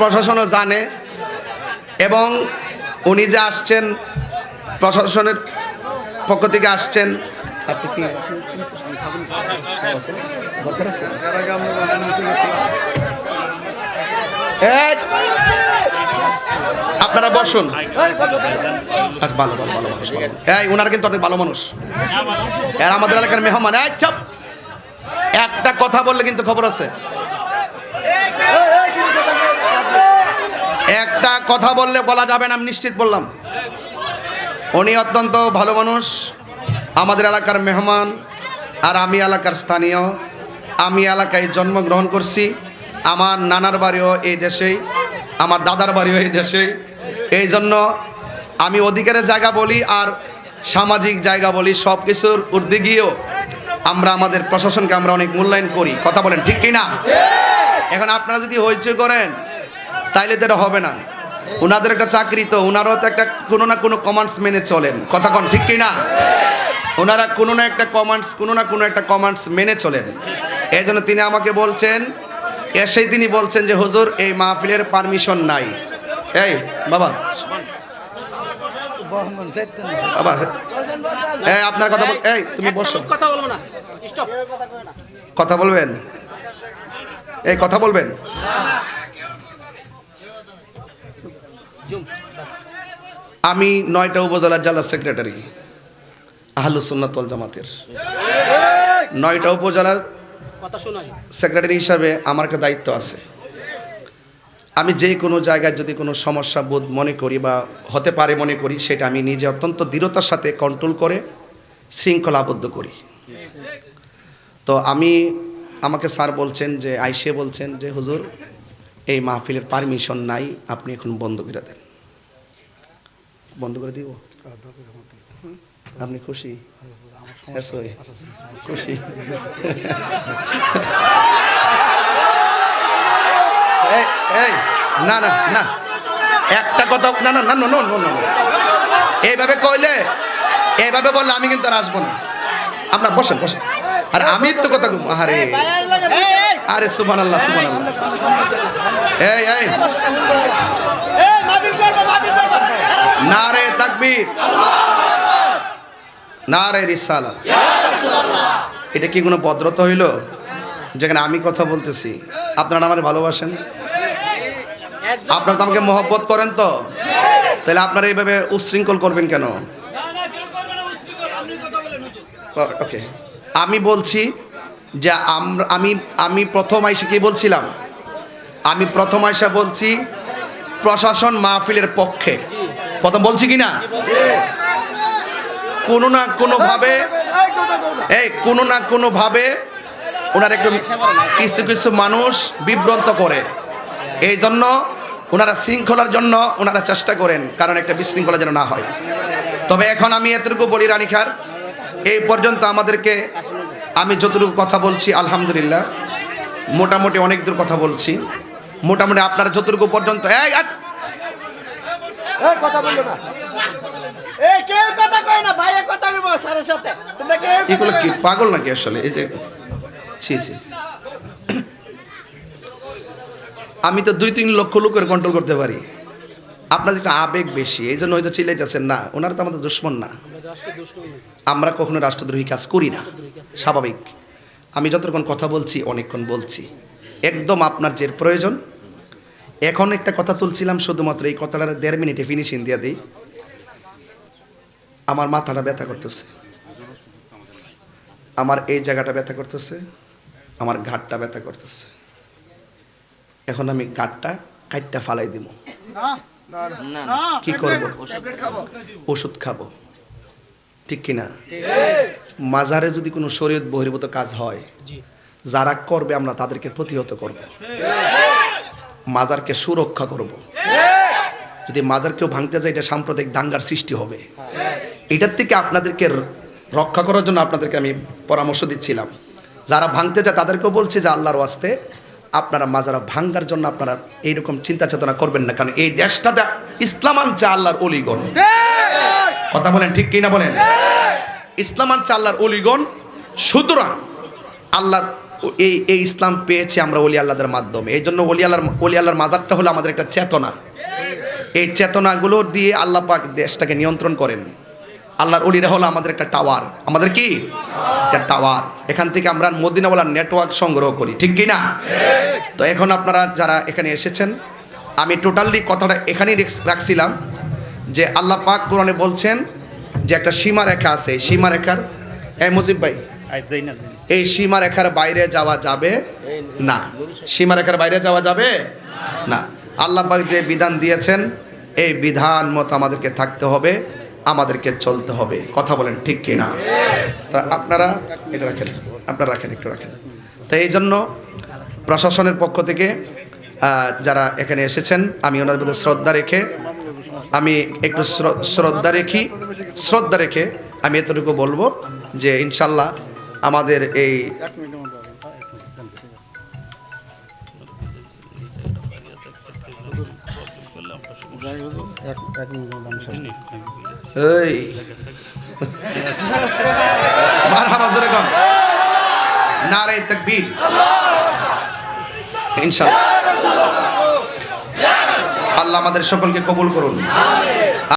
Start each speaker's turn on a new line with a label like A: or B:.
A: প্রশাসনও জানে এবং উনি যে আসছেন প্রশাসনের পক্ষ থেকে আসছেন! আপনারা বসুন। আচ্ছা, ভালো ভালো ভালো মানুষ এই ওনারা কিন্তু অনেক ভালো মানুষ। আর আমাদের এলাকার মেহমান। একটা কথা বললে কিন্তু খবর আছে। একটা কথা বললে বলা যাবে না, আমি নিশ্চিত বললাম। উনি অত্যন্ত ভালো মানুষ, আমাদের এলাকার মেহমান, আর আমি এলাকার স্থানীয়। আমি এলাকায় জন্মগ্রহণ করছি, আমার নানার বাড়িও এই দেশেই, আমার দাদার বাড়িও এই দেশেই। এই জন্য আমি অধিকারের জায়গা বলি আর সামাজিক জায়গা বলি সব কিছুর ঊর্ধ্বে গিয়েও আমরা আমাদের প্রশাসনকে আমরা অনেক মূল্যায়ন করি। কথা বলেন, ঠিক কি না এখন আপনারা যদি হইচই করেন তাইলে তো এটা হবে না। ওনাদের একটা চাকরি তো ওনারও তো একটা কোনো না কোনো কমান্ডস মেনে চলেন। কথা কন ঠিক কি না ওনারা কোনো না একটা কমান্ডস কোনো না কোনো একটা কমান্ডস মেনে চলেন। এই জন্য তিনি আমাকে বলছেন এসেই তিনি বলছেন যে হুজুর এই মাহফিলের পারমিশন নাই। এই বাবা। বাবা এই আপনার কথা বল এই তুমি বসো।
B: কথা বলব না।
A: কথা বলবেন? এই কথা বলবেন? আমি নয়টা উপজেলার জেলা সেক্রেটারি আহলুসুন্নাত ওয়াল জামাতের। নয়টা উপজেলার সেক্রেটারি হিসাবে আমার একটা দায়িত্ব আছে। আমি যে কোনো জায়গায় যদি কোনো সমস্যা বোধ মনে করি বা হতে পারে মনে করি সেটা আমি নিজে অত্যন্ত দৃঢ়তার সাথে কন্ট্রোল করে শৃঙ্খলাবদ্ধ করি। তো আমি আমাকে স্যার বলছেন যে আইসে বলছেন যে হুজুর এই মাহফিলের পারমিশন নাই আপনি এখন বন্ধ করে দেন। বন্ধ করে দিব? আপনি খুশি? হ্যাঁ, খুশি। না না না। একটা কথা না না না না না না এইভাবে কইলে এইভাবে বললে আমি কিন্তু আর আসব না। আপনার বসেন বসেন। আর আমি তো কথা কম আরে সুবান আল্লাহ সুবান আল্লাহ এই এই। না রে তাকবীর। না রে রিসালাত। এটা কি কোনো ভদ্রতা হইল? যেখানে আমি কথা বলতেছি। আপনারা আমার ভালোবাসেন? আপনারা তো আমাকে মহব্বত করেন তো? তাহলে আপনারা এইভাবে উশৃঙ্খল করবেন কেন? ওকে। আমি বলছি যে আমি আমি প্রথম আইসা কি বলছিলাম? আমি প্রথম আইসা বলছি, প্রশাসন মাহফিলের পক্ষে। প্রথম বলছি কি না? কোনো না কোনোভাবে এই, কোনো না কোনোভাবে ওনার একটু কিছু কিছু মানুষ বিভ্রান্ত করে। এই জন্য ওনারা শৃঙ্খলার জন্য ওনারা চেষ্টা করেন, কারণ একটা বিশৃঙ্খলা যেন না হয়। তবে এখন আমি এতটুকু বলি রানিখার, এই পর্যন্ত আমাদেরকে আমি যতটুকু কথা বলছি আলহামদুলিল্লাহ। মোটামুটি অনেক দূর কথা বলছি। মোটামুটি আপনারা যতটুকু পর্যন্ত আচ্ছা, এগুলো কি পাগল নাকি আসলে? এই যে ছি ছি। আমি তো দুই তিন লক্ষ লোকের কন্ট্রোল করতে পারি। আপনাদের একটা আবেগ বেশি এই জন্য হয়তো চিল্লাইতেছেন না। ওনারা তো আমাদের দুশ্মন না। আমরা কখনো রাষ্ট্রদ্রোহী কাজ করি না। স্বাভাবিক। আমি যতক্ষণ কথা বলছি অনেকক্ষণ বলছি। একদম আপনার যে প্রয়োজন। এখন একটা কথা তুলছিলাম শুধুমাত্র এই কথাটার দেড় মিনিটে ফিনিশিং দিয়ে দিই। আমার মাথাটা ব্যথা করতেছে। আমার এই জায়গাটা ব্যথা করতেছে। আমার ঘাটটা ব্যথা করতেছে। এখন আমি ঘাটটা কাটটা ফালাই দিব। কি করব? ওষুধ খাব। ঠিক কিনা? মাজারে যদি কোনো শরীয়ত বহির্ভূত কাজ হয় যারা করবে আমরা তাদেরকে প্রতিহত করব। মাজারকে সুরক্ষা করব। যদি মাজার কেউ ভাঙতে যায় এটা সাম্প্রদায়িক দাঙ্গার সৃষ্টি হবে। এটার থেকে আপনাদেরকে রক্ষা করার জন্য আপনাদেরকে আমি পরামর্শ দিচ্ছিলাম। যারা ভাঙতে যায় তাদেরকেও বলছে যে আল্লাহর ওয়াস্তে আপনারা মাজারা ভাঙ্গার জন্য আপনারা এইরকম চিন্তা চেতনা করবেন না। কারণ এই দেশটাতে ইসলাম আনছে আল্লাহর অলিগণ। কথা বলেন ঠিক কিনা বলেন? ইসলাম আনছে আল্লাহর অলিগণ সুতরাং আল্লাহ এই এই ইসলাম পেয়েছি আমরা অলি আল্লাহদের মাধ্যমে। এই জন্য অলি আল্লাহর অলি আল্লাহর মাজারটা হলো আমাদের একটা চেতনা। এই চেতনাগুলো দিয়ে আল্লাহ পাক দেশটাকে নিয়ন্ত্রণ করেন। আল্লাহর অলিরা হলো আমাদের একটা টাওয়ার। আমাদের কি? একটা টাওয়ার। এখান থেকে আমরা মদিনাওয়ালার নেটওয়ার্ক সংগ্রহ করি। ঠিক কি না তো এখন আপনারা যারা এখানে এসেছেন আমি টোটালি কথাটা এখানেই রেখ- রাখছিলাম। যে আল্লাহ পাক কোরআনে বলছেন যে একটা সীমারেখা আছে এই সীমারেখার হ্যাঁ মুজিব ভাই এই সীমারেখার বাইরে যাওয়া যাবে না। সীমারেখার বাইরে যাওয়া যাবে না। আল্লাহ পাক যে বিধান দিয়েছেন এই বিধান মতো আমাদেরকে থাকতে হবে আমাদেরকে চলতে হবে। কথা বলেন ঠিক কি না তা আপনারা এটা রাখেন আপনারা রাখেন একটু রাখেন। তো এই জন্য প্রশাসনের পক্ষ থেকে যারা এখানে এসেছেন আমি ওনাদের প্রতি শ্রদ্ধা রেখে আমি একটু শ্রদ্ধা রেখি শ্রদ্ধা রেখে আমি এতটুকু বলব যে ইনশাল্লাহ আমাদের এই ইনশাআল্লাহ আল্লাহ আমাদের সকলকে কবুল করুন।